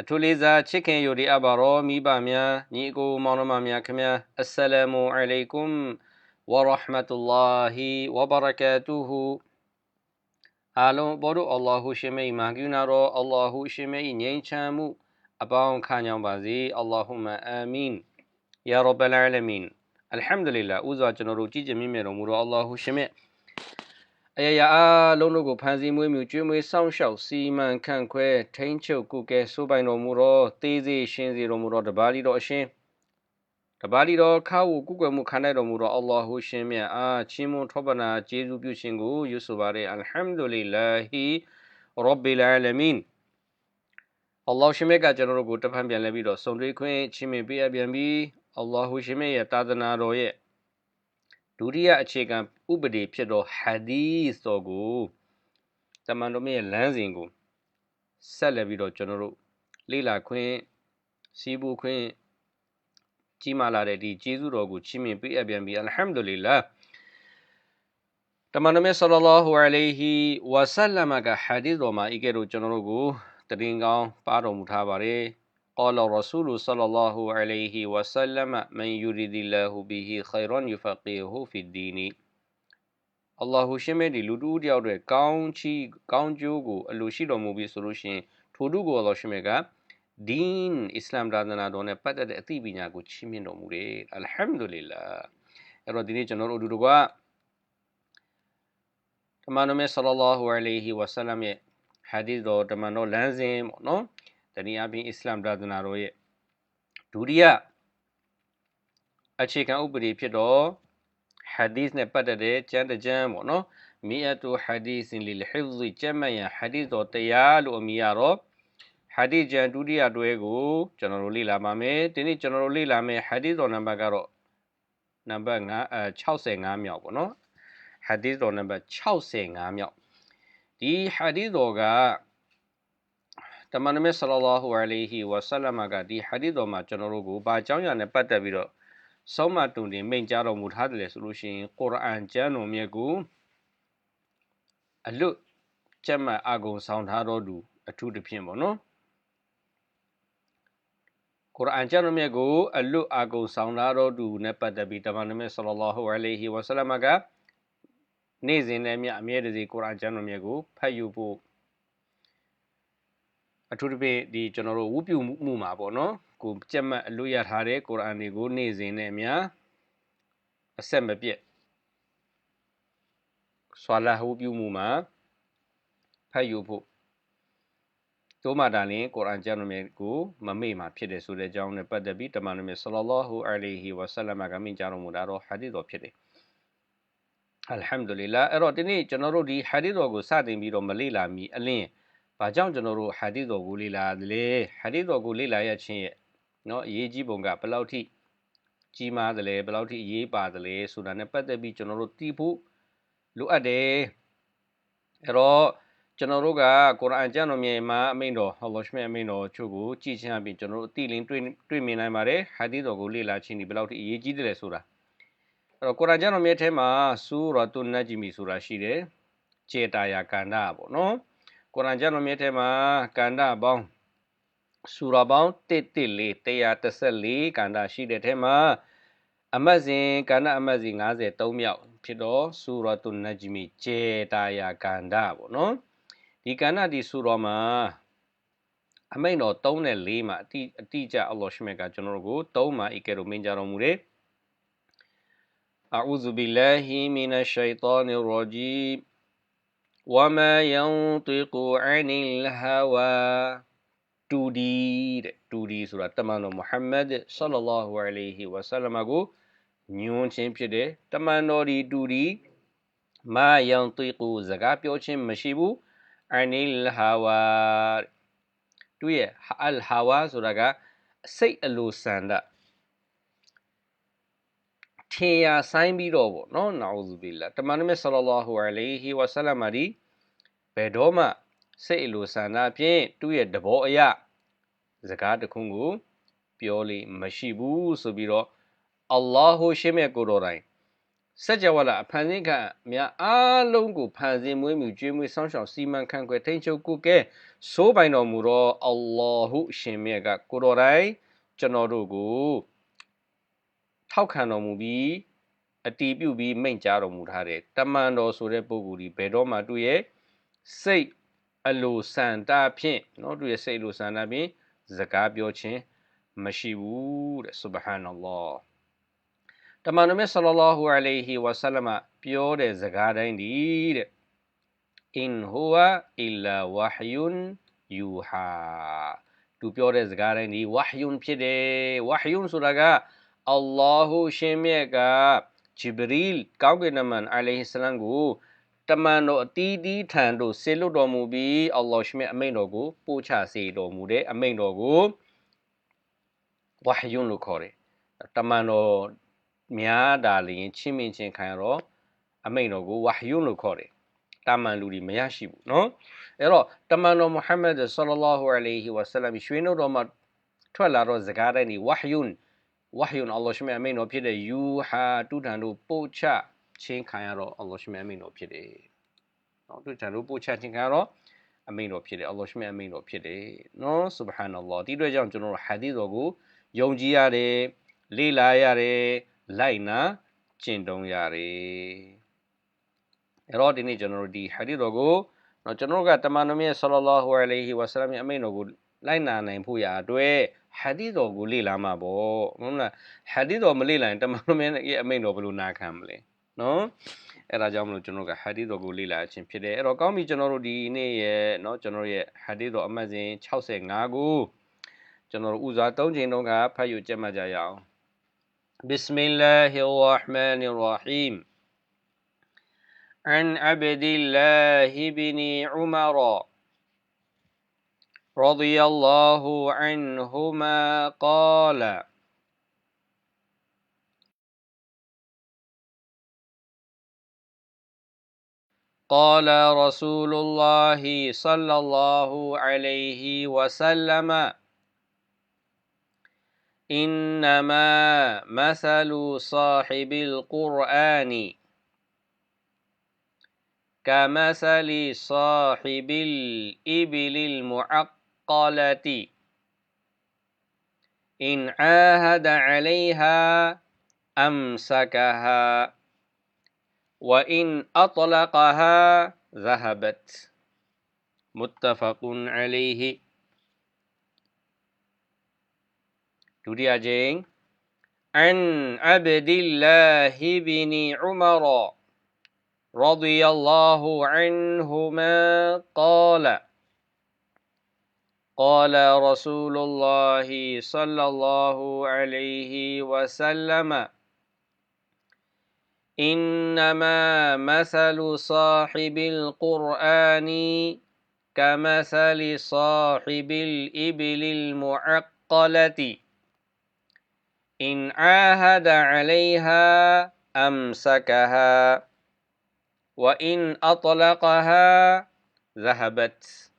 အထူးလေးစားချစ်ခင်ယူဒီအပ်ပါတော့မိဘများညီအကိုမောင်နှမများခင်ဗျာအစ္စလာမူအလိုင်ကွမ်ဝရဟမတုလာဟီဝဘရကာတူဟူအားလုံးဘောတို့အလ္လာဟူရှင်မိတ်မာကူနာတော့အလ္လာဟူရှင်မိတ်ငြိမ်းချမ်းမှုအပေါင်းခံကြောင်းပါစေအလ္လာဟူမအာမင်ယာရဘ်အလ်အာလမင်အလ်ဟမ်ဒူလ illah ဥစွာကျွန်တော်တို့ကြည်ကြမြင့်မြတ်တော်မူတော့အလ္လာဟူရှင်မြတ် အယရာအလုံးတို့ကိုဖန်ဆီးမွေးမြူကျွေးမွေးစောင့်ရှောက်စီမံခန့်ခွဲထိန်းချုပ်ကုကဲစိုးပိုင်တော်မူသောသေးစေရှင်းစေတော်မူသောတပါးလီတော်အရှင်တပါးလီတော်ခါဝကုကွယ်မှုခံနိုင်တော်မူသောအလ္လာဟူရှင်မြတ်အားချီးမွမ်းထောပနာကျေးဇူးပြုခြင်းကိုယူဆိုပါရယ်အလ်ဟမ်ဒူလ illah ရဘ်ဘီလ်အာလမင်အလ္လာဟ်ရှင်မြတ်ကကျွန်တော်တို့ကိုတဖန်ပြန်လဲပြီးတော့ဆုံတွေ့ခွင့်ချီးမြှင့်ပေးအပ်ပြန်ပြီးအလ္လာဟ်ရှင်မြတ်ရဲ့တာသနာတော်ရဲ့ဒုတိယအခြေခံ ဥပဒေဖြစ်သောဟာဒီသ်တော်ကိုတမန်တော်မြတ်ရဲ့လမ်းစဉ်ကိုဆက်လက်ပြီးတော့ကျွန်တော်တို့လေ့လာခွင့်စီးပူခွင့်ကြီးမားလာတဲ့ဒီကျေးဇူးတော်ကိုချီးမြှင့်ပေးအပ်ပြန်ပြီးအလ်ဟမ်ဒူလ illah တမန်တော်မြတ်ဆလ္လာလာဟူအလိုင်ဟီဝါဆလမ်ကဟာဒီသ်တော်မှာဤကဲ့သို့ကျွန်တော်တို့ကိုတည်ငောင်းပါတော်မူထားပါတယ် قال رسول صلى الله عليه وسلم من يريد الله به خيرا يفقهه في الدين အလ္လာဟူရှင်မဲ့ဒီလူတူတယောက်တွေကောင်းချီကောင်းကျိုးကိုအလိုရှိတော်မူပြီးဆိုလို့ရှိရင်ထိုတို့ကိုအလ္လာဟ်ရှင်မဲ့ကဒင်းအစ္စလာမ်ဒါသနာတော်နဲ့ပတ်သက်တဲ့အသိပညာကိုချီးမြှင့်တော်မူတယ်အလ်ဟမ်ဒူလ illah အဲ့တော့ဒီနေ့ကျွန်တော်တို့အတူတကွတမန်တော်မြတ်ဆလ္လာဟူအလိုင်ဟီဝါဆလမ်ရဲ့ဟာဒီသ်တော်တမန်တော်လမ်းစဉ်ပေါ့နော်တနည်းအားဖြင့်အစ္စလာမ်ဒါသနာတော်ရဲ့ဒုတိယအခြေခံဥပဒေဖြစ်တော့ hadith နဲ့ပတ်သက်တဲ့ကျမ်းတကျမ်းပေါ့နော်မီအတူ hadith လီလ်ဟိဇ်ကျမ်းမယ hadith တော်တရားလို့အမည်ရတော့ hadith ကျမ်းဒုတိယတွဲကိုကျွန်တော်တို့လေ့လာပါမယ်ဒီနေ့ကျွန်တော်တို့လေ့လာမယ် hadith တော်နံပါတ်ကတော့နံပါတ်9အဲ65မြောက်ပေါ့နော် hadith တော်နံပါတ်65မြောက်ဒီ hadith တော်ကတမန်တော်မြတ်ဆလ္လာလာဟူအလိုင်ဟီဝါဆလမ်ကဒီဟာဒီသ်တော်မှာကျွန်တော်တို့ကိုဘာအကြောင်းအရာနဲ့ပတ်သက်ပြီးတော့ ဆုံးမတုန်တင်မိန့်ကြားတော်မူထားတယ်ဆိုလို့ရှိရင်ကုရ်အာန်ကျမ်းတော်မြတ်ကိုအလွတ်ကျမ်းမှအာဂုံဆောင်ထားတော်သူအထူးသဖြင့်ပေါ့နော်ကုရ်အာန်ကျမ်းတော်မြတ်ကိုအလွတ်အာဂုံဆောင်ထားတော်သူနဲ့ပတ်သက်ပြီးတမန်တော်မြတ်ဆလ္လာလာဟူအလိုင်ဟီဝါဆလမ်ကနေ့စဉ်နဲ့မြအမြဲတစေကုရ်အာန်ကျမ်းတော်မြတ်ကိုဖတ်ယူဖို့အထူးသဖြင့်ဒီကျွန်တော်တို့ဝုပြုမှုမှာပေါ့နော် ကိုကြက်မှတ်အလို့ရထားတဲ့ကုရ်အာန်တွေကိုနေ့စဉ်နဲ့အများအဆက်မပြတ်ဆွာလာဝုပြုမှုမှာဖတ်ယူဖို့တို့မှဒါလင်ကုရ်အာန်ကျမ်းတော်မြတ်ကိုမမေ့မှာဖြစ်တယ်ဆိုတဲ့အကြောင်းနဲ့ပတ်သက်ပြီးတမန်တော်မြတ်ဆလ္လာလာဟူအလိုင်ဟီဝါဆလမ်ကမိန့်ကြားတော်မူတာတော့ဟာဒီတော်ဖြစ်တယ်အလ်ဟမ်ဒူလ illah အဲ့တော့ဒီနေ့ကျွန်တော်တို့ဒီဟာဒီတော်ကိုစတင်ပြီးတော့မလေ့လာမီအလင်းဘာကြောင့်ကျွန်တော်တို့ဟာဒီတော်ကိုလေ့လာတယ်လဲဟာဒီတော်ကိုလေ့လာရခြင်းရဲ့ เนาะအရေးကြီးပုံကဘယ်လောက်ထိကြီးမားတယ်လဲဘယ်လောက်ထိအရေးပါတယ်လဲဆိုတာနဲ့ပတ်သက်ပြီးကျွန်တော်တို့သိဖို့လိုအပ်တယ်အဲ့တော့ကျွန်တော်တို့ကကုရ်အာန်ကျမ်းတော်မြေမှာအမိန့်တော်ဟောလောရှမြအမိန့်တော်ချုပ်ကိုကြည်ချင်းအပြင်ကျွန်တော်တို့အတိလင်းတွေ့တွေ့မြင်နိုင်ပါတယ်ဟာဒီတော်ကိုလေ့လာခြင်းဒီဘယ်လောက်ထိအရေးကြီးတယ်လဲဆိုတာအဲ့တော့ကုရ်အာန်ကျမ်းတော်မြေထဲမှာဆူရာတုန်နဂျီမီဆိုတာရှိတယ်ကျေတာယာကန္နာပေါ့နော်ကုရ်အာန်ကျမ်းတော်မြတ်ထဲမှာကန္တာပေါင်း ဆူရာပေါင်း114 114ကန္တာရှိတဲ့ထဲမှာအမတ်စဉ်ကန္တာအမတ်စဉ်53မြောက်ဖြစ်တော့ဆူရာတုန်နဂျမီကျေတာယာကန္တာပေါ့နော်ဒီကန္တာဒီဆူရာမှာအမိန်တော်3နဲ့4မှာအတိအတိကျအလ္လာဟ်ရှမြတ်ကကျွန်တော်တို့ကို3မှာဤကဲ့သို့မင်းကြတော်မူတယ် أعوذ بالله من الشيطان الرجيم وما ينطق عن الهوى တူဒီတဲ့တူဒီဆိုတာတမန်တော်မုဟမ္မဒ်ဆလ္လာလာဟူအလိုင်ဟီဝါဆလမ်ကိုညွှန်ခြင်းဖြစ်တယ်တမန်တော်ဒီတူဒီမာယန်တီကူစကားပြောခြင်းမရှိဘူးအနီလဟာဝါသူရဲ့အလ်ဟာဝါဆိုတာကစိတ်အလိုဆန္ဒထင်ရဆိုင်ပြီးတော့ပေါ့နော်နာအူဇူဘီလာတမန်တော်မြတ်ဆလ္လာလာဟူအလိုင်ဟီဝါဆလမ်ဒီဘယ်တော့မှ စိတ်အလိုဆန္ဒဖြင့်သူ့ရဲ့တဘောအရာစကားတခုကိုပြောလိမရှိဘူးဆိုပြီးတော့အလ္လာဟူရှေ့မြတ်ကိုတော်တိုင်စัจ java လာအဖန်ဆင်းခံများအားလုံးကိုဖန်ဆင်းမွေးမြူကျွေးမွေးဆောင်းရှောက်စီမံခန့်ခွဲထိန်းချုပ်ကုကဲဆိုးပိုင်တော်မူသောအလ္လာဟူရှင်မြတ်ကကိုတော်တိုင်ကျွန်တော်တို့ကိုထောက်ခံတော်မူပြီးအတီးပြုတ်ပြီးမိန့်ကြားတော်မူထားတဲ့တမန်တော်ဆိုတဲ့ပုဂ္ဂိုလ်ဒီဘယ်တော့မှသူ့ရဲ့စိတ် အလိုဆန္ဒဖြင့်เนาะသူရဲ့စိတ်အလိုဆန္ဒဖြင့်စကားပြောခြင်းမရှိဘူးတဲ့ subhanallah တမန်တော်မြတ်ဆလလောဟူအလိုင်ဟီဝါဆလမပြောတဲ့စကားတိုင်းဒီတဲ့ in huwa illa wahyun yuha သူပြောတဲ့စကားတိုင်းဒီ wahyun ဖြစ်တယ် wahyun ဆိုတာကအလ္လာဟူရှင်မြတ်ကဂျီဘရီလ်ကောင်းကင်နမန်အလိုင်ဟီဆလမ်ကို တမန်တော်အတီးတီးထံတို့ဆေလွတ်တော်မူပြီးအလ္လာဟ်ရှမြတ်အမိန့်တော်ကိုပို့ချစေတော်မူတဲ့အမိန့်တော်ကိုဝါဟယွန်လို့ခေါ်တယ်တမန်တော်များတာလျင်ချင်းမင်းချင်းခံရတော့အမိန့်တော်ကိုဝါဟယွန်လို့ခေါ်တယ်တာမန်လူတွေမရရှိဘူးเนาะအဲ့တော့တမန်တော်မုဟမ္မဒ်ဆလ္လာလာဟူအလိုင်ဟီဝါဆလမ်ရွှေနှုတ်တော်မှာထွက်လာတော့စကားတိုင်းဒီဝါဟယွန်ဝါဟယွန်အလ္လာဟ်ရှမြတ်အမိန့်တော်ဖြစ်တဲ့ယူဟာတူတန်တို့ပို့ချ ချင်းခံရတော့အလ္လာဟ်ရှမြတ်အမိန်တော်ဖြစ်တယ်။နော်သူကျွန်တော်ပို့ချချင်းခံရတော့အမိန်တော်ဖြစ်တယ်အလ္လာဟ်ရှမြတ်အမိန်တော်ဖြစ်တယ်နော်ဆူဘဟာနလ္လာဒီအတွက်ကြောင့်ကျွန်တော်တို့ဟာဒီတော်ကိုယုံကြည်ရတယ်လေ့လာရတယ်လိုက်နာကျင့်သုံးရတယ်အဲ့တော့ဒီနေ့ကျွန်တော်တို့ဒီဟာဒီတော်ကိုနော်ကျွန်တော်တို့ကတမန်တော်မြတ်ဆလ္လာလာဟူအလိုင်ဟီဝါဆလမ်ရဲ့အမိန်တော်ကိုလိုက်နာနိုင်ဖို့ရာအတွက်ဟာဒီတော်ကိုလေ့လာမှာပေါ့ဟုတ်လားဟာဒီတော်မလေ့လာရင်တမန်တော်မြတ်ရဲ့အမိန်တော်ဘယ်လိုနာခံမလဲ နော်အဲ့ဒါကြောင့်မလို့ကျွန်တော်ကဟာဒီတော်ကိုလေ့လာခြင်းဖြစ်တယ်အဲ့တော့ကောင်းပြီကျွန်တော်တို့ဒီနေ့ရဲ့เนาะကျွန်တော်ရဲ့ဟာဒီတော်အမှတ်စဉ်65ကိုကျွန်တော်တို့ဥစား၃ချိန်တုန်းကဖတ်ယူကြက်မှတ်ကြရအောင် بسم الله الرحمن الرحيم عن عبد الله بن عمر رضي الله عنهما قال قال رسول الله صلى الله عليه وسلم إنما مثل صاحب القرآن كمثل صاحب الإبل المعقلة. إن عاهد عليها أمسكها. وإن أطلقها ذهبت. متفق عليه. دوري أجين عن عبد الله بن عمر رضي الله عنهما قال قال رسول الله صلى الله عليه وسلم إنما مثل صاحب القرآن كمثل صاحب الإبل المعقلة. إن عاهد عليها أمسكها وإن أطلقها ذهبت.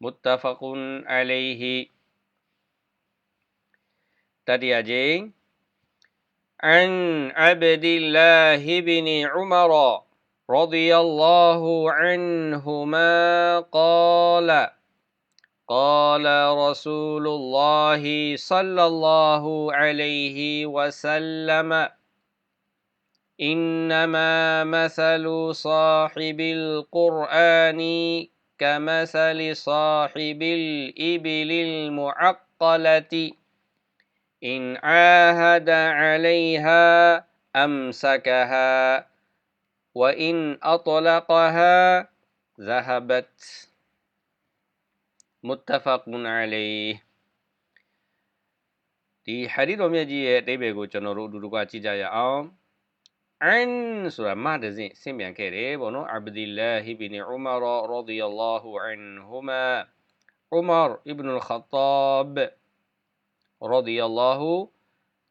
متفق عليه. تدي عن عبد الله بن عمر رضي الله عنهما قال قال رسول الله صلى الله عليه وسلم إنما مثل صاحب القرآن كمثل صاحب الإبل المعقلة. إن عاهد عليها أمسكها وإن أطلقها ذهبت متفق عليه ဒီဟာဒီတော်မြတ်ကြီးရဲ့အတိပ္ပယ်ကိုကျွန်တော်တို့အတူတူကကြည့်ကြရအောင်အန်ဆိုတာမတစင်ဆင့်ပြန်ခဲ့တယ်ပေါ့နော်အဘဒီလာဟီဘင်ဥမာရရဒီယလာဟူအန်ဟူမာဥမာအစ်ဘ်အလ်ခတ်တာဘ် ရဒီယလာဟူ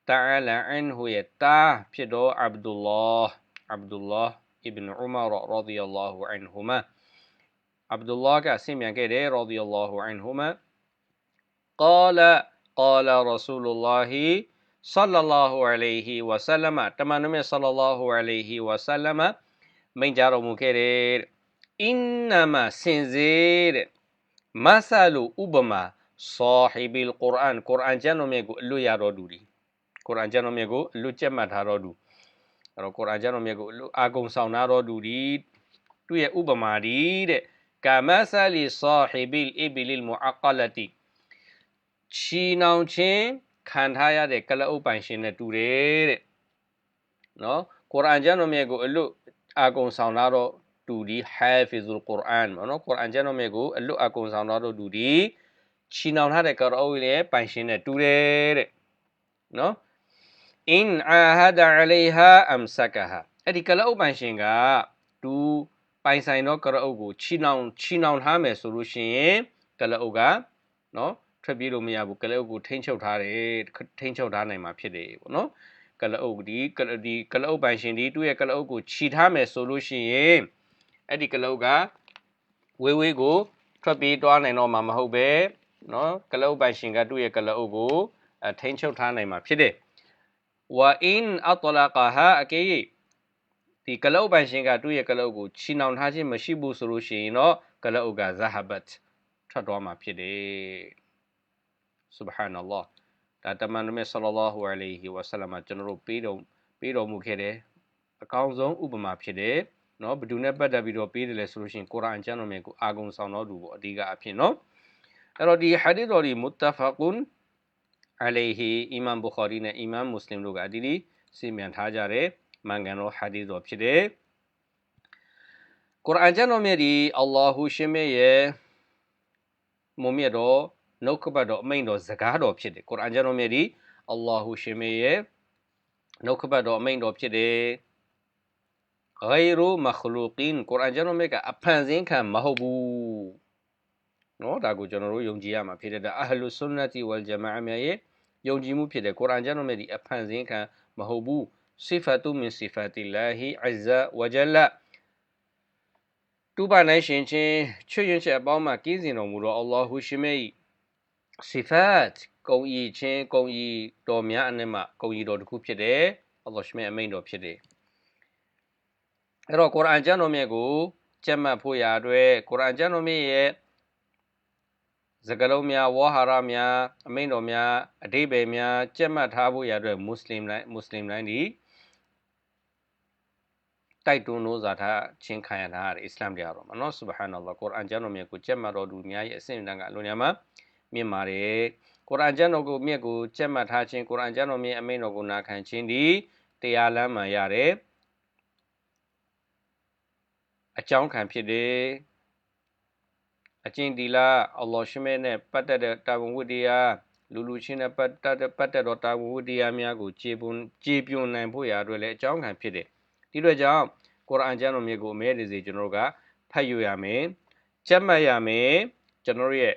တအာလာအန်ဟူရဲ့တာဖြစ်တော့အဘဒူလာအဘဒူလာအစ်ဘ်ဥမာရရဒီယလာဟူအန်ဟူမာအဘဒူလာကဆင့်ပြန်ခဲ့တယ်ရဒီယလာဟူအန်ဟူမာ قال قال رسول الله صلى الله عليه وسلم တမန်တော်မြတ် صلى الله عليه وسلم မိန့်ကြားတော်မူခဲ့တဲ့ إنما စင်စေတဲ့မဆာလူဥပမာ صاحب القرآن ကုရ်အာန်ကျမ်းတော်မြတ်ကိုအလွတ်ရတော်သူဒီကုရ်အာန်ကျမ်းတော်မြတ်ကိုအလွတ်ကျက်မှတ်ထားတော်သူအဲ့တော့ကုရ်အာန်ကျမ်းတော်မြတ်ကိုအလွတ်အာကုံဆောင်ထားတော်သူဒီသူ့ရဲ့ဥပမာဒီတဲ့ကာမဆာလီ صاحب الإبل المعقلة ချီနှောင်ခြင်းခံထားရတဲ့ကလအုပ်ပိုင်ရှင်နဲ့တူတယ်တဲ့နော်ကုရ်အာန်ကျမ်းတော်မြတ်ကိုအလွတ်အာကုံဆောင်လာတော့တူဒီဟာဖီဇူလ်ကုရ်အာန်နော်ကုရ်အာန်ကျမ်းတော်မြတ်ကိုအလွတ်အာကုံဆောင်လာတော့တူဒီ ချီနှောင်ထားတဲ့ကလအုပ်ရဲ့ပိုင်ရှင်နဲ့တူတယ်တဲ့နော်အင်အာဟာဒအလိုင်ဟာအမ်ဆကာဟာအဲ့ဒီကလအုပ်ပိုင်ရှင်ကတူပိုင်ဆိုင်တော့ကလအုပ်ကိုချီနှောင်ချီနှောင်ထားမယ်ဆိုလို့ရှိရင်ကလအုပ်ကနော်ထွက်ပြေးလို့မရဘူးကလအုပ်ကိုထိန်းချုပ်ထားတယ်ထိန်းချုပ်ထားနိုင်မှာဖြစ်တယ်ပေါ့နော်ကလအုပ်ဒီကလဒီကလအုပ်ပိုင်ရှင်ဒီသူ့ရဲ့ကလအုပ်ကိုခြိထားမယ်ဆိုလို့ရှိရင်အဲ့ဒီကလအုပ်ကဝေးဝေးကိုထွက်ပြေးသွားနိုင်တော့မှာမဟုတ်ပဲ နော်ကလအုပ်ပိုင်ရှင်ကသူ့ရဲ့ကလအုပ်ကိုထိန်းချုပ်ထားနိုင်မှာဖြစ်တယ်ဝါအင်အတလကဟာအကေဒီကလအုပ်ပိုင်ရှင်ကသူ့ရဲ့ကလအုပ်ကိုချီနှောင်ထားခြင်းမရှိဘူးဆိုလို့ရှိရင်တော့ကလအုပ်ကဇဟဘတ်ထွက်သွားမှာဖြစ်တယ် subhanallah ဒါတမန်တော်မြတ် sallallahu alaihi wasallam ကျွန်တော်တို့ပေးတော်ပေးတော်မူခဲ့တယ်အကောင်းဆုံးဥပမာဖြစ်တယ်နော်ဘဒူနဲ့ပတ်သက်ပြီးတော့ပေးတယ်လဲဆိုလို့ရှိရင်ကုရ်အာန်ကျမ်းတော်မြတ်ကိုအာဂုံဆောင်တော်သူပေါ့အဓိကအဖြစ်နော် အဲ့တော့ဒီဟာဒီတော်ဒီမုတဖကွန်အလိုင်ဟီအီမမ်ဘူခါရီနဲ့အီမမ်မွတ်စလင်တို့ကအဒီဒီစီမံထားကြတဲ့မန်ကန်တော်ဟာဒီတော်ဖြစ်တယ်ကုရ်အာန်ကျမ်းတော်မြတ်ဒီအလ္လာဟူရှင်မြတ်ရဲ့မုံမြတ်တော်နှုတ်ကပတ်တော်အမိန့်တော်စကားတော်ဖြစ်တယ်ကုရ်အာန်ကျမ်းတော်မြတ်ဒီအလ္လာဟူရှင်မေရဲ့နှုတ်ကပတ်တော်အမိန့်တော်ဖြစ်တယ်ဂိရူမခလူကင်ကုရ်အာန်ကျမ်းတော်မြတ်ကအဖန်ဆင်းခံမဟုတ်ဘူး နော်ဒါကိုကျွန်တော်တို့ယုံကြည်ရမှာဖြစ်တဲ့အတွက်အဟလုဆွန်နတီဝလ်ဂျမာအမြတ်ရဲ့ယုံကြည်မှုဖြစ်တဲ့ကုရ်အာန်ကျမ်းတော်မြတ်ဒီအဖန်ဆင်းခံမဟုတ်ဘူးစီဖတ်တုမင်စီဖတ်တီလာဟီအဇ္ဇဝဂျလတူပါနိုင်ရှင်ချင်းချွတ်ယွင်းချက်အပေါင်းမှာကင်းစင်တော်မူသောအလ္လာဟူရှိမေ၏စီဖတ်ကုံဤချင်းကုံဤတော်များအနက်မှကုံဤတော်တစ်ခုဖြစ်တယ်အလ္လာဟ်ရှိမေအမိန်တော်ဖြစ်တယ်အဲ့တော့ကုရ်အာန်ကျမ်းတော်မြတ်ကိုကြက်မှတ်ဖို့ရာအတွက်ကုရ်အာန်ကျမ်းတော်မြတ်ရဲ့ စကားလုံးများဝါဟာရများအမိန်တော်များအတိပ္ပယ်များကျက်မှတ်ထားဖို့ရာအတွက်မွတ်စလင်တိုင်းမွတ်စလင်တိုင်းဒီတိုက်တွန်းလို့ဇာထားချင်းခံရတာအစ္စလာမ်တရားတော်မှာနော်ဆူဘဟာနလ္လာကုရ်အာန်ကျမ်းတော်မြတ်ကိုကျက်မှတ်တော်သူများရဲ့အစဉ်အတန်းကအလုံးများမှာမြင့်ပါတယ်ကုရ်အာန်ကျမ်းတော်ကိုမြတ်ကိုကျက်မှတ်ထားခြင်းကုရ်အာန်ကျမ်းတော်မြတ်အမိန့်တော်ကိုနာခံခြင်းဒီတရားလမ်းမှရတယ်အကြောင်းခံဖြစ်တယ် အကျင့်ဒီလာအလ္လာဟ်ရှိမဲနဲ့ပတ်သက်တဲ့တာဝန်ဝတ္တရားလူလူချင်းနဲ့ပတ်သက်ပတ်သက်တော့တာဝန်ဝတ္တရားများကိုခြေပွန်ခြေပြွန်နိုင်ဖို့ရာအတွက်လည်းအကြောင်းခံဖြစ်တယ်ဒီလိုကြောင့်ကုရ်အာန်ကျမ်းတော်မြတ်ကိုအမြဲတစေကျွန်တော်တို့ကဖတ်ယူရမယ်ကျက်မှတ်ရမယ်ကျွန်တော်ရဲ့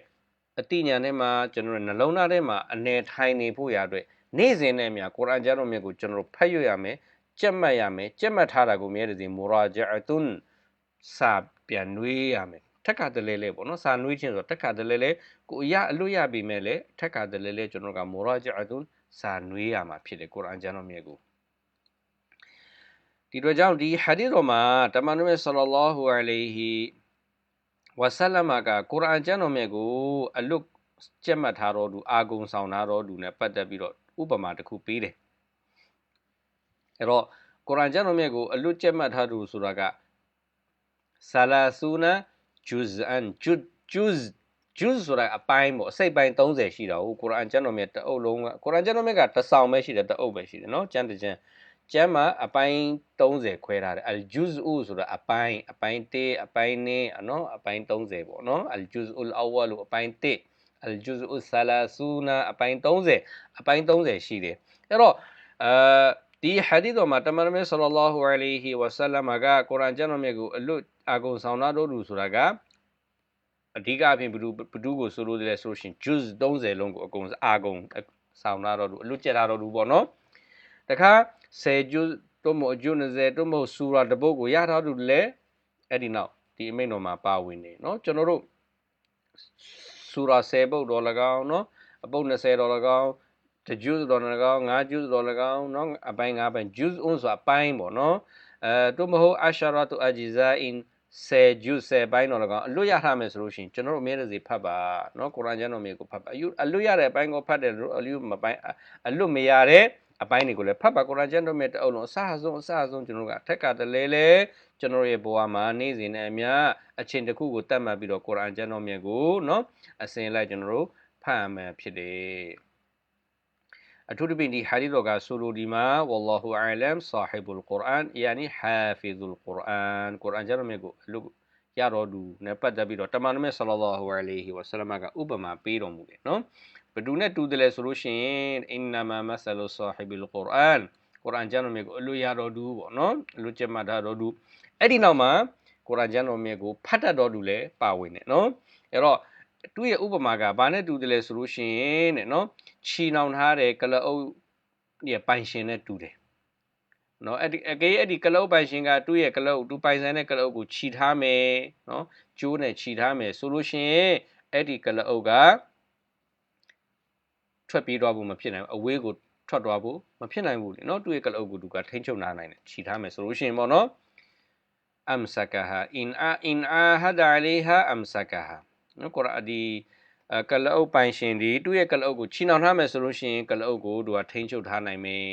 အတိညာထဲမှာကျွန်တော်နှလုံးသားထဲမှာအနေထိုင်နေဖို့ရအတွက်နေ့စဉ်နဲ့မြကုရ်အာန်ကျမ်းတော်မြတ်ကိုကျွန်တော်ဖတ်ရွရမယ်ကြက်မှတ်ရမယ်ကြက်မှတ်ထားတာကိုမြဲတည်းမူရာဂျအတွန်စာပြန်နွေးရမယ်ထ က်ကတလဲလဲပေါ့နော်စာနွေးခြင်းဆိုထက်ကတလဲလဲကိုရအလွတ်ရပြီမဲ့လေထက်ကတလဲလဲကျွန်တော်ကမူရာဂျအတွန်စာနွေးရမှာဖြစ်တယ်ကုရ်အာန်ကျမ်းတော်မြတ်ကိုဒီတော့ကြောင့်ဒီဟာဒီတော်မှာတမန်တော်မြတ်ဆလ္လာလာဟူအလိုင်ဟီဝဆလမကကုရ်အာန်ကျမ်းတော်မြတ်ကိုအလွတ်ကျက်မှတ်ထားတော်သူအာဂုံဆောင်ထားတော်သူနဲ့ပတ်သက်ပြီးတော့ဥပမာတစ်ခုပေးတယ်အဲ့တော့ကုရ်အာန်ကျမ်းတော်မြတ်ကိုအလွတ်ကျက်မှတ်ထားသူဆိုတာကဆာလာဆူနာ ဂျူဇ်အန်ဂျူဂျူဇ်ဂျူဇ်ဆိုတာအပိုင်းပေါ့အစိတ်ပိုင်း30ရှိတာဟုတ်ကုရ်အာန်ကျမ်းတော်မြတ်တအုပ်လုံးကကုရ်အာန်ကျမ်းတော်မြတ်ကတဆောင်ပဲရှိတယ်တအုပ်ပဲရှိတယ်နော်ကျမ်းတကျမ်းကျမ်းမှာအပိုင်း30ခွဲထားတယ် al juz'u ဆိုတာအပိုင်းအပိုင်း1အပိုင်း2နော်အပိုင်း30ပေါ့နော် al juz'ul awwal အပိုင်း1 al juz'u salasuna အပိုင်း30အပိုင်း30ရှိတယ်အဲ့တော့အဲ ဒီဟာဒီတော်မှာတမန်တော်မြတ်ဆလ္လာလဟူအလိုင်ဟီဝါဆလမ်ကကုရ်အာန်ကျမ်းတော်မြတ်ကိုအလွတ်အကုန်ဆောင်နာတော်သူဆိုတာကအဓိကအဖြစ်ဘဒုဘဒုကိုဆိုလို့တယ်ဆိုရှင် juz 30လုံးကိုအကုန်အာကုန်ဆောင်နာတော်သူအလွတ်ကျက်တာတော်သူပေါ့နော်တခါ10 juz တို့မဟုတ် juz 20တို့မဟုတ်ဆူရာတပုတ်ကိုရထားသူလည်းအဲ့ဒီနောက်ဒီအမိန့်တော်မှာပါဝင်နေနော်ကျွန်တော်တို့ဆူရာ10ပုတ်တော်၎င်းနော်အပုတ်20တော်၎င်း တဂျူးတော်၎င်းငါးဂျူးတော်၎င်းနော်အပိုင်းငါးပိုင်းဂျူးအွန်းဆိုအပိုင်းပေါ့နော်အဲတို့မဟုတ်အရှာရာတူအဂျီဇာအင်ဆယ်ဂျူးဆယ်ပိုင်းတော်၎င်းအလွတ်ရထားမယ်ဆိုလို့ရှိရင်ကျွန်တော်တို့အမြဲတစေဖတ်ပါနော်ကုရ်အာန်ကျမ်းတော်မျိုးကိုဖတ်ပါအလွတ်ရတဲ့အပိုင်းကိုဖတ်တယ်လို့အလွတ်မပိုင်းအလွတ်မရတဲ့အပိုင်းတွေကိုလည်းဖတ်ပါကုရ်အာန်ကျမ်းတော်မျိုးတအုပ်လုံးအစအဆုံးအစအဆုံးကျွန်တော်တို့ကအထက်ကတလဲလဲကျွန်တော်ရဲ့ဘဝမှာနေ့စဉ်နဲ့အမျှအချိန်တစ်ခုကိုတတ်မှတ်ပြီးတော့ကုရ်အာန်ကျမ်းတော်မျိုးကိုနော်အစဉ်လိုက်ကျွန်တော်တို့ဖတ်ရမယ်ဖြစ်တယ် အထူးသဖြင့်ဒီဟာဒီတော်ကဆိုလိုဒီမှာဝလ္လာဟူအလမ်ဆာဟီဘူလ်ကုရ်အာန်ယာနီဟာဖီဇူလ်ကုရ်အာန်ကုရ်အာန်ကျမ်းမျိုးကိုအလုပ်ရတော်သူနဲ့ပတ်သက်ပြီးတော့တမန်တော်မြတ်ဆလ္လာလဟူအလိုင်ဟီဝါဆလမ်ကဥပမာပေးတော်မူတယ်နော်ဘဒူနဲ့တူတယ်လဲဆိုလို့ရှိရင်အင်နာမာမဆလူဆာဟီဘူလ်ကုရ်အာန်ကုရ်အာန်ကျမ်းတော်မျိုးကိုအလုပ်ရတော်သူပေါ့နော်အလုပ်ကျက်မှတ်ထားတော်သူအဲ့ဒီနောက်မှာကုရ်အာန်ကျမ်းတော်မျိုးကိုဖတ်တတ်တော်သူလည်းပါဝင်တယ်နော်အဲ့တော့သူ့ရဲ့ဥပမာကဘာနဲ့တူတယ်လဲဆိုလို့ရှိရင်တဲ့နော် ချီနှောင်ထားတဲ့ကလအုပ်ရဲ့ပိုင်ရှင်နဲ့တူတယ်နော်အဲ့ဒီအကေးအဲ့ဒီကလုတ်ပိုင်ရှင်ကသူ့ရဲ့ကလုတ်သူပိုင်ဆိုင်တဲ့ကလုတ်ကိုခြီထားမယ်နော်ကျိုးနဲ့ခြီထားမယ်ဆိုလို့ရှိရင်အဲ့ဒီကလုတ်ကထွက်ပြေးသွားဖို့မဖြစ်နိုင်ဘူးအဝေးကိုထွက်သွားဖို့မဖြစ်နိုင်ဘူးလေနော်သူ့ရဲ့ကလုတ်ကိုသူကထိန်းချုပ်နာနိုင်တယ်ခြီထားမယ်ဆိုလို့ရှိရင်ပေါ့နော် amsakaha in a in ahada alaiha amsakaha နော်ကုရ်အာဒီ ကလအုပ်ပိုင်ရှင်ဒီသူ့ရဲ့ကလအုပ်ကိုချီနှောင်ထားမယ်ဆိုလို့ရှိရင်ကလအုပ်ကိုသူကထိန်းချုပ်ထားနိုင်မယ်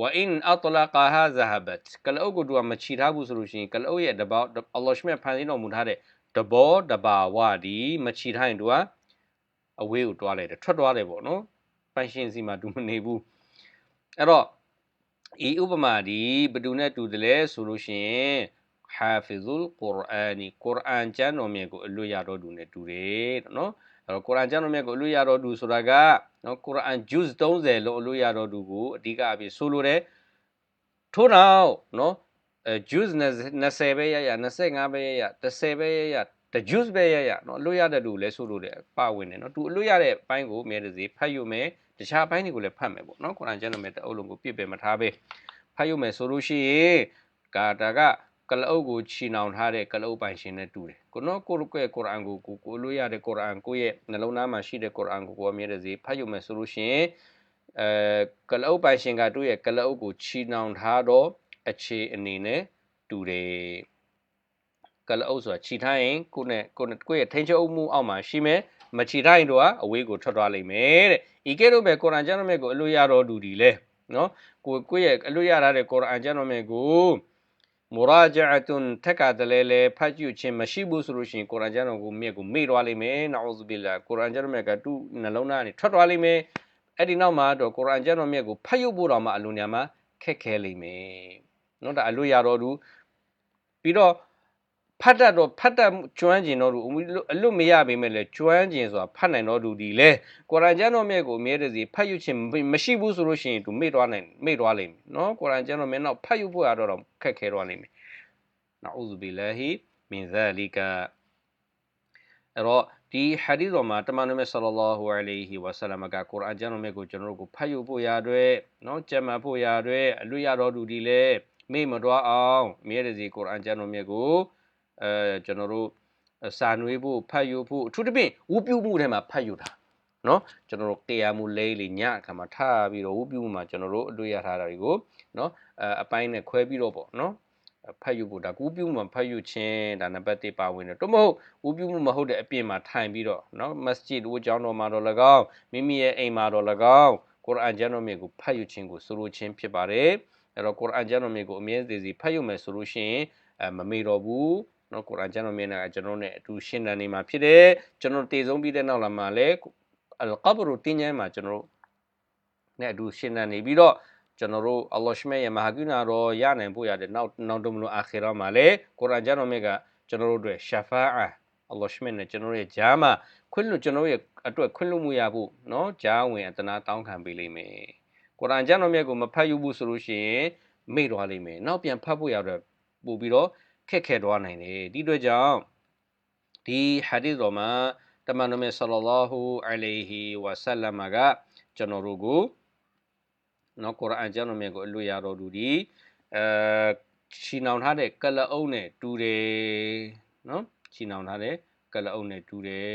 ဝအင်အတလကာဟာဇဟဘတ်ကလအုပ်ကိုသူကမချီထားဘူးဆိုလို့ရှိရင်ကလအုပ်ရဲ့တဘောအလ္လာဟ်ရှမြတ်ဖန်ဆင်းတော်မူထားတဲ့တဘောတဘာဝဒီမချီထားရင်သူကအဝေးကိုတွားလိုက်တယ်ထွက်သွားတယ်ပေါ့နော်ပိုင်ရှင်စီမှာသူမနေဘူးအဲ့တော့ဤဥပမာဒီဘယ်သူနဲ့တူတယ်လဲဆိုလို့ရှိရင် hafizul qur'ani ကုရ်အာန်ကျမ်းတော်မြတ်ကိုအလွတ်ရတော်သူနဲ့တူတယ်နော်အဲ့တော့ကုရ်အာန်ကျမ်းတော်မြတ်ကိုအလွတ်ရတော်သူဆိုတာကနော်ကုရ်အာန် juz 30လုံးအလွတ်ရတော်သူကိုအဓိကအဖြစ်ဆိုလိုတယ်ထို့နောက်နော်အဲ juz 20ပဲရရ25ပဲရရ30ပဲရရတ juice ပဲရရနော်အလွတ်ရတဲ့လူလဲဆိုလို့တယ်ပါဝင်တယ်နော်သူအလွတ်ရတဲ့အပိုင်းကိုမြဲတစေဖတ်ယူမယ်တခြားအပိုင်းတွေကိုလည်းဖတ်မယ်ပေါ့နော်ကုရ်အာန်ကျမ်းတော်မြတ်တအုပ်လုံးကိုပြည့်ပြည့်မထားပဲဖတ်ယူမယ်ဆိုလို့ရှိရင်ကာတာက ကလအုပ်ကိုချီနှောင်ထားတဲ့ကလအုပ်ပိုင်ရှင်နဲ့တူတယ်ကိုနော်ကိုရဲ့ကုရ်အာန်ကိုကိုကိုလို့ရတဲ့ကုရ်အာန်ကိုရဲ့နှလုံးသားမှာရှိတဲ့ကုရ်အာန်ကိုကိုအမြဲတစေဖတ်ယူမယ်ဆိုလို့ရှိရင်အဲကလအုပ်ပိုင်ရှင်ကသူ့ရဲ့ကလအုပ်ကိုချီနှောင်ထားတော့အခြေအနေနဲ့တူတယ်ကလအုပ်ဆိုတာခြိထားရင်ကိုနဲ့ကိုနဲ့ကိုရဲ့ထိန်ချုပ်မှုအောက်မှာရှိမယ်မခြိထားရင်တော့အဝေးကိုထွက်သွားလိမ့်မယ်တဲ့ဤကဲ့သို့ပဲကုရ်အာန်ကျမ်းတော်မြတ်ကိုအလို့ရတော်သူဒီလေနော်ကိုကိုရဲ့အလို့ရထားတဲ့ကုရ်အာန်ကျမ်းတော်မြတ်ကို မူရာဂျာအတွန်ထက်ကတလဲလဲဖတ်ကြည့်ခြင်းမရှိဘူးဆိုလို့ရှိရင်ကုရ်အာန်ကျမ်းတော်ကိုမြတ်ကိုမေ့သွားလိမ့်မယ်နာအူဇူဘီလာကုရ်အာန်ကျမ်းတော်မြတ်ကသူ့နှလုံးသားကနေထွက်သွားလိမ့်မယ်အဲ့ဒီနောက်မှာတော့ကုရ်အာန်ကျမ်းတော်မြတ်ကိုဖတ်ရုပ်ဖို့တော့မှအလိုညာမှာခက်ခဲလိမ့်မယ်နော်ဒါအလို့ရတော်သူပြီးတော့ ဖတ်တတ်တော့ဖတ်တတ်ကျွမ်းကျင်တော့သူအလွတ်မရပေမဲ့လည်းကျွမ်းကျင်ဆိုတာဖတ်နိုင်တော့သူဒီလေကုရ်အာန်ကျမ်းတော်မြတ်ကိုအမြဲတစေဖတ်ယူခြင်းမရှိဘူးဆိုလို့ရှိရင်သူမေ့သွားနိုင်မေ့သွားလိမ့်မယ်နော်ကုရ်အာန်ကျမ်းတော်မြတ်တော့ဖတ်ယူဖို့ရတော့ခက်ခဲသွားလိမ့်မယ်နာအူဇူဘီလာဟီမင်ဇာလီကာအဲ့တော့ဒီဟာဒီတော်မှာတမန်တော်မြတ်ဆလ္လာလဟူအလိုင်ဟီဝါဆလမ်ကကုရ်အာန်ကျမ်းတော်မြတ်ကိုကျွန်တော်တို့ကိုဖတ်ယူဖို့ရတဲ့နော်ကြံမှတ်ဖို့ရတဲ့အလွတ်ရတော်သူဒီလေမေ့မသွားအောင်အမြဲတစေကုရ်အာန်ကျမ်းတော်မြတ်ကို အဲကျွန်တော်တို့စာနွေးဖို့ဖတ်ယူဖို့အထူးသဖြင့်ဝူပြုမှုထဲမှာဖတ်ယူတာနော်ကျွန်တော်တို့ကေယာမူလေးလေးညအခါမှာထားပြီးတော့ဝူပြုမှုမှာကျွန်တော်တို့အတွေ့ရထားတာတွေကိုနော်အပိုင်းနဲ့ခွဲပြီးတော့ပေါ့နော်ဖတ်ယူဖို့ဒါကူးပြုမှုမှာဖတ်ယူခြင်းဒါနံပါတ်1ပါဝင်တယ်တော့မဟုတ်ဝူပြုမှုမဟုတ်တဲ့အပြင်မှာထိုင်ပြီးတော့နော်မစဂျစ်ဝကျောင်းတော်မှာတော့၎င်းမိမိရဲ့အိမ်မှာတော့၎င်းကုရ်အာန်ကျမ်းတော်မြတ်ကိုဖတ်ယူခြင်းကိုဆိုလိုခြင်းဖြစ်ပါတယ်အဲ့တော့ကုရ်အာန်ကျမ်းတော်မြတ်ကိုအမြဲတည်းဖတ်ယူမယ်ဆိုလို့ရှိရင်အဲမမေ့တော့ဘူး နော်ကုရ်အာန်ကျွန်တော်မျက်နှာကကျွန်တော်နဲ့အတူရှင်းတန်နေမှာဖြစ်တယ်ကျွန်တော်တည်ဆုံးပြီးတဲ့နောက်လာမှာလဲအလ်ကဘရူတင်းကျမ်းမှာကျွန်တော်နဲ့အတူရှင်းတန်နေပြီးတော့ကျွန်တော်တို့အလ္လာဟ်ရှမေရဲ့မဟာကုနာတော်ရနိုင်ဖို့ရတဲ့နောက်နောက်တော့မလို့အာခီရာမှာလဲကုရ်အာန်ကျွန်တော်မြတ်ကကျွန်တော်တို့အတွက်ရှာဖာအာအလ္လာဟ်ရှမေနဲ့ကျွန်တော်ရဲ့ဂျာမှာခွင့်လွတ်ကျွန်တော်ရဲ့အတွက်ခွင့်လွတ်မှုရဖို့နော်ဂျာဝင်အတနာတောင်းခံပေးလိမ့်မယ်ကုရ်အာန်ကျွန်တော်မြတ်ကိုမဖတ်ယူဘူးဆိုလို့ရှိရင်မေ့သွားလိမ့်မယ်နောက်ပြန်ဖတ်ဖို့ရတော့ပို့ပြီးတော့ ခက်ခဲသွားနိုင်တယ်ဒီအတွက်ကြောင့်ဒီဟာဒီသ်တော်မှာတမန်တော်မြတ်ဆလ္လာလာဟူအလိုင်ဟီဝါဆလမ်ကကျွန်တော်တို့ကိုနော်ကုရ်အာန်ကျမ်းတော်မြတ်ကိုအလွတ်ရတော်သူဒီအဲချီနှောင်ထားတဲ့ကလအုပ်နဲ့တူတယ်နော်ချီနှောင်ထားတဲ့ကလအုပ်နဲ့တူတယ်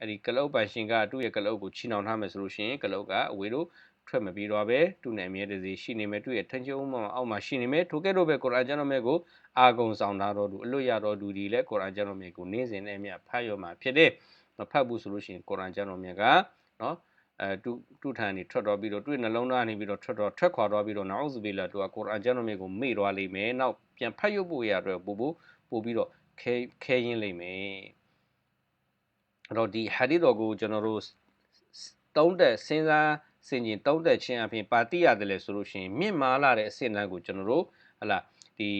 အဲ့ဒီကလအုပ်ပိုင်ရှင်ကသူ့ရဲ့ကလအုပ်ကိုချီနှောင်ထားမယ်ဆိုလို့ရှိရင်ကလအုပ်ကအဝေးတို့ ထွက်မပြီးတော့ပဲသူ့နဲ့အမြဲတစေရှိနေမယ်သူ့ရဲ့ထန်ချုံမှအောက်မှာရှိနေမယ်ထိုကဲ့သို့ပဲကုရ်အာန်ကျမ်းတော်မြတ်ကိုအာဂုံဆောင်ထားတော်သူအလွတ်ရတော်သူဒီလည်းကုရ်အာန်ကျမ်းတော်မြတ်ကိုနေ့စဉ်နဲ့အမြဖတ်ရမှာဖြစ်တယ်မဖတ်ဘူးဆိုလို့ရှိရင်ကုရ်အာန်ကျမ်းတော်မြတ်ကနော်အဲတူတူထန်နေထွက်တော့ပြီးတော့တွေ့နှလုံးသားနေပြီးတော့ထွက်တော့ထွက်ခွာတော့ပြီးတော့နာဥဇူဘီလာတူကကုရ်အာန်ကျမ်းတော်မြတ်ကိုမေ့သွားလိမ့်မယ်နောက်ပြန်ဖတ်ရဖို့ရအတွက်ပို့ပို့ပို့ပြီးတော့ခဲခဲရင်းလိမ့်မယ်အဲ့တော့ဒီဟာဒီတော်ကိုကျွန်တော်တို့တုံးတဲ့စဉ်းစား စင်ကျင်တုံးတဲ့ခြင်းအပြင်ပါတိရတယ်လေဆိုလို့ရှိရင်မြင့်မာလာတဲ့အဆင့်တန်းကိုကျွန်တော်တို့ဟလာဒီ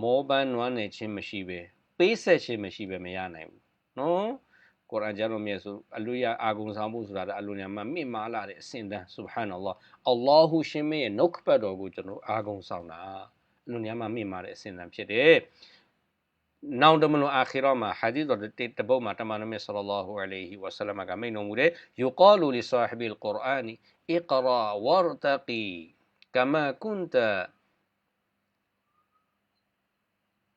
မောဘန်နွမ်းနေခြင်းမရှိပဲပေးဆက်ခြင်းမရှိပဲမရနိုင်ဘူးနော်ကုရ်အာန်ကျမ်းတော်မြတ်ဆိုအလူရအာဂုံဆောင်မှုဆိုတာအလူညာမှာမြင့်မာလာတဲ့အဆင့်တန်းဆူဘဟာနအလ္လာဟ်အလ္လာဟူရှင်မေရဲ့နှုတ်ကပတ်တော်ကိုကျွန်တော်အာဂုံဆောင်တာအလူညာမှာမြင့်မာတဲ့အဆင့်တန်းဖြစ်တယ် နောက်တမလို့အာခီရာမှာဟာဒီသ်တော်တပုတ်မှာတမန်တော်မြတ်ဆလ္လာဟူအလိုင်ဟီဝါဆလမ်ကမိန့်တော်မူတဲ့ယူကာလူလီဆာဟီဘီလ်ကုရ်အာနီအီကရာဝရတကီကမာကွန်တ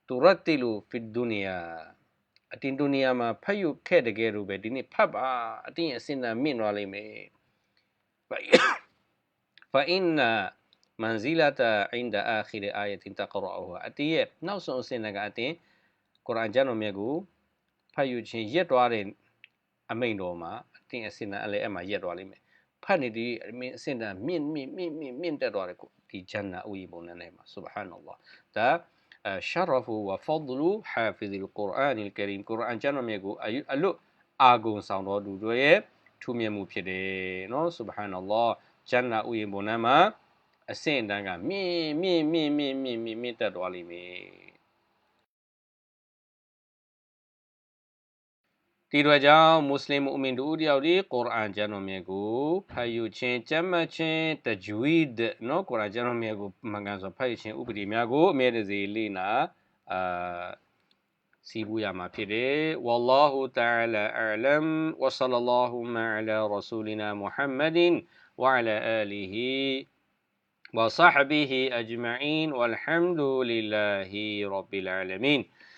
တူရတ်တီလူဖီဒူနီယာအတင်းဒူနီယာမှာဖတ်ယူခဲ့တကယ်လို့ပဲဒီနေ့ဖတ်ပါအတင်းအစင်တန်မြင့်သွားလိမ့်မယ်ဖာအင်နာမန်ဇီလာတာအင်ဒါအာခီရအာယတင်တကရာဟူအတင်းရဲ့နောက်ဆုံးအစင်ကအတင်း ကုရ်အာန်ကျမ်းတော်မြတ်ကိုဖတ်ယူခြင်းရက်သွားတဲ့အမိန်တော်မှာအတင်းအစင်တန်အလဲအမှရက်သွားလိမ့်မယ်ဖတ်နေဒီအစင်တန်မြင့်မြင့်မြင့်မြင့်မြင့်တက်သွားတဲ့ဒီဂျန်နာဥယျာဉ်ပုံနဲ့မှာဆူဘဟာနလ္လာဒါ شرف وفضل حافظ القرآن الكريم ကုရ်အာန်ကျမ်းတော်မြတ်ကိုအလွတ်အာဂုံဆောင်တော်သူတို့ရဲ့ထူးမြတ်မှုဖြစ်တယ်နော်ဆူဘဟာနလ္လာဂျန်နာဥယျာဉ်ပုံနဲ့မှာအဆင့်အတန်းကမြင့်မြင့်မြင့်မြင့်မြင့်မြင့်တက်သွားလိမ့်မယ် ဒီတော့ကြောင့်မွတ်စလင်မူအမင်တို့တယောက်ဒီကုရ်အာန်ကျမ်းတော်မြတ်ကိုဖတ်ယူခြင်းကျမ်းမှတ်ခြင်းတဂျဝီဒ်နော်ကုရ်အာန်ကျမ်းတော်မြတ်ကိုမှန်ကန်စွာဖတ်ယူခြင်းဥပဒေများကိုအမြဲတစေလေ့လာအာစီဘူးရမှာဖြစ်တယ်ဝလ္လာဟူတအာလာအလမ်ဝဆလလာဟူမအလာရဆူလီနာမုဟမ္မဒင်ဝအလာအာလီဟီ وصحبه أجمعين والحمد لله رب العالمين